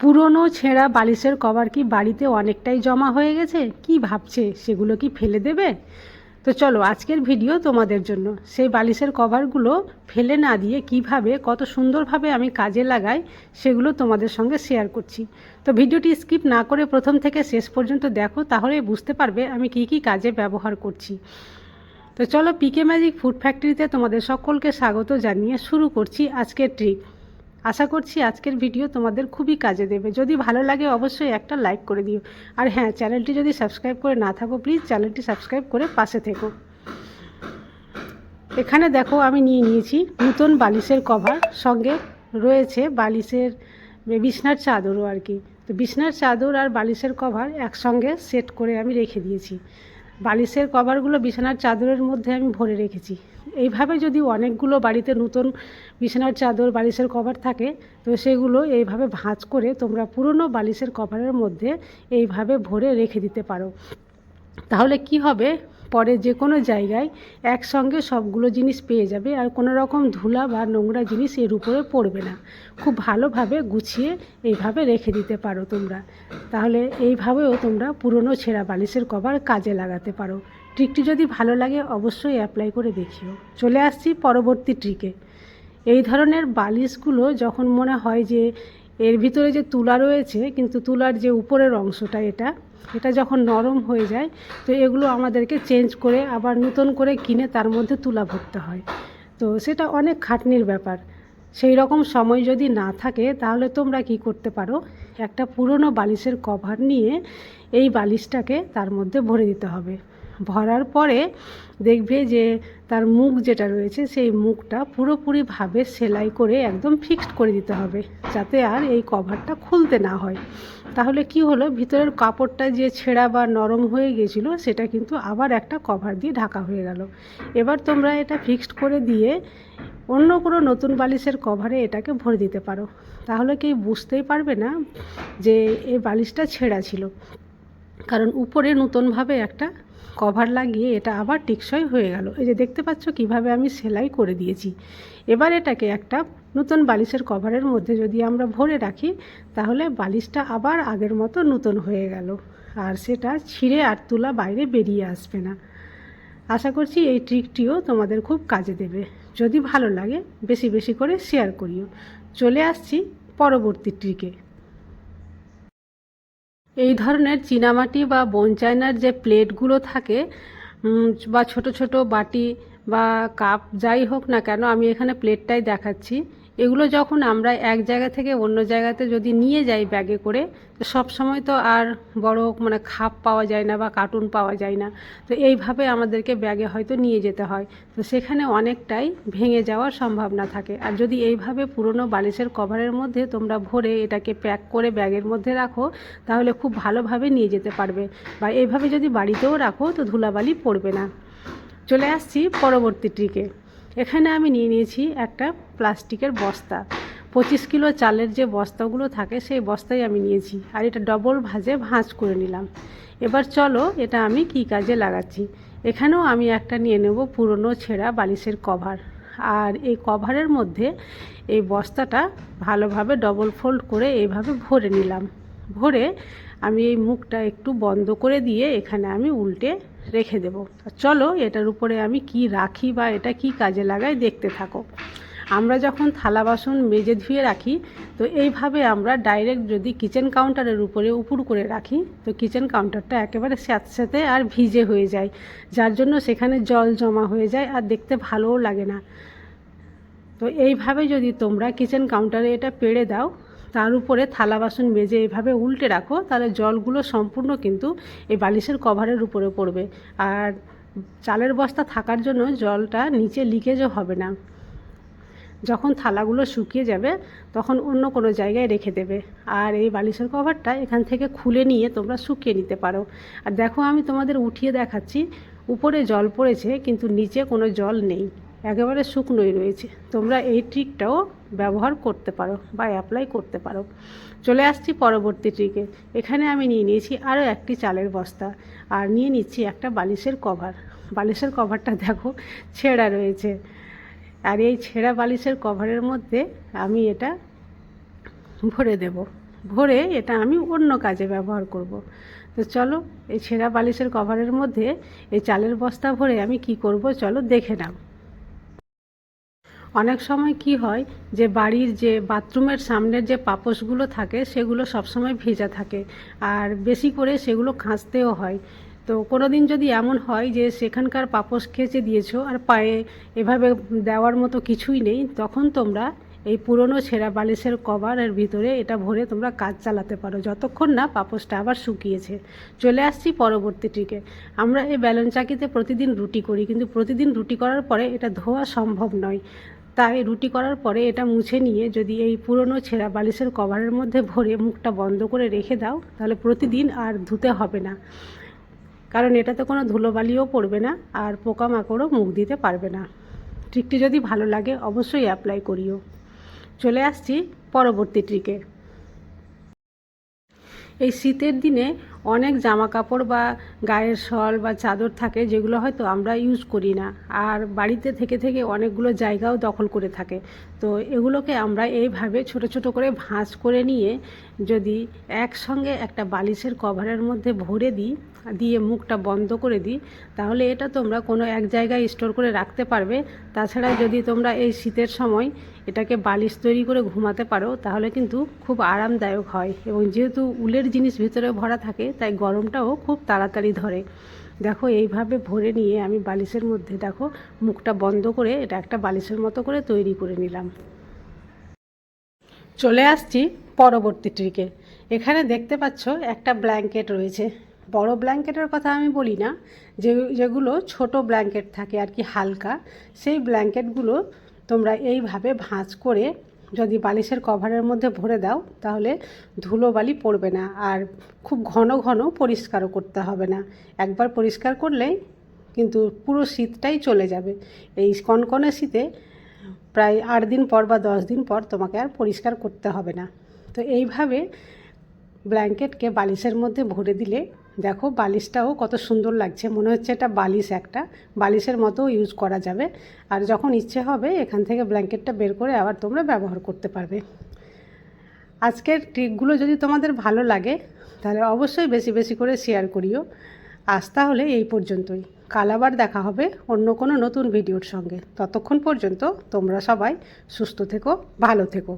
পুরনো ছেঁড়া বালিশের কভার কি বাড়িতে অনেকটাই জমা হয়ে গেছে? কি ভাবছে? সেগুলো কি ফেলে দেবে? তো চলো, আজকের ভিডিও তোমাদের জন্য। সেই বালিশের কভারগুলো ফেলে না দিয়ে কীভাবে, কত সুন্দরভাবে আমি কাজে লাগাই, সেগুলো তোমাদের সঙ্গে শেয়ার করছি। তো ভিডিওটি স্কিপ না করে প্রথম থেকে শেষ পর্যন্ত দেখো, তাহলে বুঝতে পারবে আমি কি কি কাজে ব্যবহার করছি। তো চলো, পিকে ম্যাজিক ফুড ফ্যাক্টরিতে তোমাদের সকলকে স্বাগত জানিয়ে শুরু করছি আজকের ট্রিক আশা করছি আজকের ভিডিও তোমাদের খুবই কাজে দেবে। যদি ভালো লাগে অবশ্যই একটা লাইক করে দিও। আর হ্যাঁ চ্যানেলটি যদি সাবস্ক্রাইব করে না থাকো প্লিজ চ্যানেলটি সাবস্ক্রাইব করে পাশে থেকো। এখানে দেখো আমি নিয়ে নিয়েছি নতুন বালিশের কভার সঙ্গে রয়েছে বালিশের বিছনার চাদরও আর কি। তো বিছনার চাদর আর বালিশের কভার একসঙ্গে সেট করে আমি রেখে দিয়েছি। বালিশের কভারগুলো বিছানার চাদরের মধ্যে আমি ভরে রেখেছি। এইভাবে যদি অনেকগুলো বাড়িতে নতুন বিছানার চাদর, বালিশের কভার থাকে, তো সেগুলো এইভাবে ভাঁজ করে তোমরা পুরনো বালিশের কভারের মধ্যে এইভাবে ভরে রেখে দিতে পারো। তাহলে কি হবে? পরে যে কোনো জায়গায় একসঙ্গে সবগুলো জিনিস পেয়ে যাবে আর কোনো রকম ধুলা বা নোংরা জিনিস এর উপরে পড়বে না। খুব ভালোভাবে গুছিয়ে এইভাবে রেখে দিতে পারো তোমরা। তাহলে এইভাবেও তোমরা পুরনো ছেঁড়া বালিশের কভার কাজে লাগাতে পারো। ট্রিকটি যদি ভালো লাগে অবশ্যই অ্যাপ্লাই করে দেখিও। চলে আসছি পরবর্তী ট্রিকে। এই ধরনের বালিশগুলো যখন মনে হয় যে এর ভিতরে যে তুলা রয়েছে, কিন্তু তুলার যে উপরের অংশটা এটা এটা যখন নরম হয়ে যায়, তো এগুলো আমাদেরকে চেঞ্জ করে আবার নতুন করে কিনে তার মধ্যে তুলা ভরতে হয়। তো সেটা অনেক খাটনির ব্যাপার। সেই রকম সময় যদি না থাকে, তাহলে তোমরা কি করতে পারো? একটা পুরনো বালিশের কভার নিয়ে এই বালিশটাকে তার মধ্যে ভরে দিতে হবে। ভরার পরে দেখবে যে তার মুখ যেটা রয়েছে, সেই মুখটা পুরোপুরিভাবে সেলাই করে একদম ফিক্সড করে দিতে হবে, যাতে আর এই কভারটা খুলতে না হয়। তাহলে কি হলো? ভিতরের কাপড়টা যে ছেঁড়া বা নরম হয়ে গেছিল, সেটা কিন্তু আবার একটা কভার দিয়ে ঢাকা হয়ে গেল। এবার তোমরা এটা ফিক্সড করে দিয়ে অন্য কোনো নতুন বালিশের কভারে এটাকে ভরে দিতে পারো। তাহলে কেউ বুঝতেই পারবে না যে এই বালিশটা ছেঁড়া ছিল। কারণ উপরে নতুনভাবে একটা কভার লাগিয়ে এটা আবার টিকসই হয়ে গেল। এই যে দেখতে পাচ্ছ কীভাবে আমি সেলাই করে দিয়েছি। এবার এটাকে একটা নতুন বালিশের কভারের মধ্যে যদি আমরা ভরে রাখি, তাহলে বালিশটা আবার আগের মতো নতুন হয়ে গেল। আর সেটা ছিঁড়ে আর তুলা বাইরে বেরিয়ে আসবে না। আশা করছি এই ট্রিকটিও তোমাদের খুব কাজে দেবে। যদি ভালো লাগে, বেশি বেশি করে শেয়ার করিও। চলে আসছি পরবর্তী ট্রিকে। এই ধরনের চীনামাটি বা চায়নার যে প্লেটগুলো থাকে বা ছোট ছোট বাটি বা কাপ যাই হোক না কেন, আমি এখানে প্লেটটাই দেখাচ্ছি। এগুলো যখন আমরা এক জায়গা থেকে অন্য জায়গাতে যদি নিয়ে যাই ব্যাগে করে, তো সব সময় তো আর বড় মানে খাপ পাওয়া যায় না বা কার্টুন পাওয়া যায় না। তো এইভাবে আমাদেরকে ব্যাগে হয়তো নিয়ে যেতে হয়। তো সেখানে অনেকটাই ভেঙে যাওয়ার সম্ভাবনা থাকে। আর যদি এইভাবে পুরনো বালিশের কভারের মধ্যে তোমরা ভরে এটাকে প্যাক করে ব্যাগের মধ্যে রাখো, তাহলে খুব ভালোভাবে নিয়ে যেতে পারবে। বা এইভাবে যদি বাড়িতেও রাখো, তো ধুলাবালি পড়বে না। চলে আসছি পরবর্তী ট্রিকে। এখানে আমি নিয়ে নিয়েছি একটা প্লাস্টিকের বস্তা। পঁচিশ কিলো চালের যে বস্তাগুলো থাকে, সেই বস্তাই আমি নিয়েছি। আর এটা ডবল ভাজে ভাঁজ করে নিলাম। এবার চলো এটা আমি কি কাজে লাগাচ্ছি। এখানেও আমি একটা নিয়ে নেব পুরনো ছেঁড়া বালিশের কভার। আর এই কভারের মধ্যে এই বস্তাটা ভালোভাবে ডবল ফোল্ড করে এইভাবে ভরে নিলাম। ভরে আমি এই মুখটা একটু বন্ধ করে দিয়ে এখানে আমি উল্টে রেখে দেব। চলো এটার উপরে আমি কি রাখি বা এটা কি কাজে লাগাই দেখতে থাকো। আমরা যখন থালা বাসন মেজে ধুয়ে রাখি, তো এইভাবে আমরা ডাইরেক্ট যদি কিচেন কাউন্টারের উপরে উপর করে রাখি, তো কিচেন কাউন্টারটা একেবারে স্যাঁতস্যাঁতে আর ভিজে হয়ে যায়, যার জন্য সেখানে জল জমা হয়ে যায় আর দেখতে ভালোও লাগে না। তো এইভাবে যদি তোমরা কিচেন কাউন্টারে এটা পেড়ে দাও তার উপরে থালা বাসন মেজে এভাবে উল্টে রাখো, তাহলে জলগুলো সম্পূর্ণ কিন্তু এই বালিশের কভারের উপরে পড়বে। আর চালের বস্তা থাকার জন্য জলটা নিচে লিকেজও হবে না। যখন থালাগুলো শুকিয়ে যাবে, তখন অন্য কোনো জায়গায় রেখে দেবে। আর এই বালিশের কভারটা এখান থেকে খুলে নিয়ে তোমরা শুকিয়ে নিতে পারো। আর দেখো আমি তোমাদের উঠিয়ে দেখাচ্ছি, উপরে জল পড়েছে, কিন্তু নিচে কোনো জল নেই। একেবারে শুকনোই রয়েছে। তোমরা এই ট্রিকটাও ব্যবহার করতে পারো বা অ্যাপ্লাই করতে পারো। চলে আসছি পরবর্তী ট্রিকে এখানে আমি নিয়ে নিয়েছি আরও একটি চালের বস্তা আর নিয়ে নিচ্ছি একটা বালিশের কভার বালিশের কভারটা দেখো, ছেঁড়া রয়েছে। আর এই ছেঁড়া বালিশের কভারের মধ্যে আমি এটা ভরে দেব। ভরে এটা আমি অন্য কাজে ব্যবহার করব। তো চলো, এই ছেঁড়া বালিশের কভারের মধ্যে এই চালের বস্তা ভরে আমি কি করব? চলো দেখে নাও। অনেক সময় কি হয় যে বাড়ির যে বাথরুমের সামনের যে পাপোশগুলো থাকে, সেগুলো সবসময় ভেজা থাকে আর বেশি করে সেগুলো খাঁচতেও হয়। তো কোনো দিন যদি এমন হয় যে সেখানকার পাপোশ খেঁচে দিয়েছ আর পায়ে এভাবে দেওয়ার মতো কিছুই নেই, তখন তোমরা এই পুরনো ছেঁড়া বালিশের কভারের ভিতরে এটা ভরে তোমরা কাজ চালাতে পারো। যতক্ষণ না পাপোশটা আবার শুকিয়েছে। চলে আসছি পরবর্তীটিকে আমরা এই ব্যালন চাকিতে প্রতিদিন রুটি করি, কিন্তু প্রতিদিন রুটি করার পরে এটা ধোয়া সম্ভব নয়। তাই রুটি করার পরে এটা মুছে নিয়ে যদি এই পুরনো ছেঁড়া বালিশের কভারের মধ্যে ভরে মুখটা বন্ধ করে রেখে দাও, তাহলে প্রতিদিন আর ধুতে হবে না। কারণ এটাতে কোনো ধুলোবালিও পড়বে না আর পোকামাকড়ও মুখ দিতে পারবে না। ট্রিকটি যদি ভালো লাগে, অবশ্যই অ্যাপ্লাই করিও। চলে আসছি পরবর্তী ট্রিকে। এই শীতের দিনে অনেক জামা কাপড় বা গায়ের শল বা চাদর থাকে যেগুলো হয়তো আমরা ইউজ করি না। আর বাড়িতে থেকে থেকে অনেকগুলো জায়গাও দখল করে থাকে। তো এগুলোকে আমরা এইভাবে ছোট ছোট করে ভাঁজ করে নিয়ে যদি একসঙ্গে একটা বালিশের কভারের মধ্যে ভরে দিই, দিয়ে মুখটা বন্ধ করে দিই, তাহলে এটা তোমরা কোনো এক জায়গায় স্টোর করে রাখতে পারবে। তাছাড়া যদি তোমরা এই শীতের সময় এটাকে বালিশ তৈরি করে ঘুমাতে পারো, তাহলে কিন্তু খুব আরামদায়ক হয়। এবং যেহেতু উলের জিনিস ভিতরে ভরা থাকে তাই গরমটাও খুব তাড়াতাড়ি ধরে। দেখো, এইভাবে ভরে নিয়ে আমি বালিশের মধ্যে, দেখো, মুখটা বন্ধ করে এটা একটা বালিশের মতো করে তৈরি করে নিলাম। চলে আসছি পরবর্তী ট্রিকে। এখানে দেখতে পাচ্ছ একটা ব্ল্যাঙ্কেট রয়েছে। বড় ব্ল্যাঙ্কেটের কথা আমি বলি না, যে, যেগুলো ছোট ব্ল্যাঙ্কেট থাকে আর কি হালকা, সেই ব্ল্যাঙ্কেটগুলো তোমরা এইভাবে ভাঁজ করে যদি বালিশের কভারের মধ্যে ভরে দাও, তাহলে ধুলোবালি পড়বে না আর খুব ঘন ঘন পরিষ্কারও করতে হবে না। একবার পরিষ্কার করলেই কিন্তু পুরো শীতটাই চলে যাবে। এই কনকনে শীতে প্রায় আট দিন পর বা দশ দিন পর তোমাকে আর পরিষ্কার করতে হবে না। তো এইভাবে ব্ল্যাঙ্কেটকে বালিশের মধ্যে ভরে দিলে দেখো বালিশটাও কত সুন্দর লাগছে। মনে হচ্ছে এটা বালিশ একটা। বালিশের মতো ইউজ করা যাবে। আর যখন ইচ্ছে হবে, এখান থেকে ব্ল্যাঙ্কেটটা বের করে আবার তোমরা ব্যবহার করতে পারবে। আজকের ট্রিকগুলো যদি তোমাদের ভালো লাগে, তাহলে অবশ্যই বেশি বেশি করে শেয়ার করিও। আজ তাহলে এই পর্যন্তই। কাল আবার দেখা হবে অন্য কোনো নতুন ভিডিওর সঙ্গে। ততক্ষণ পর্যন্ত তোমরা সবাই সুস্থ থেকো, ভালো থেকো।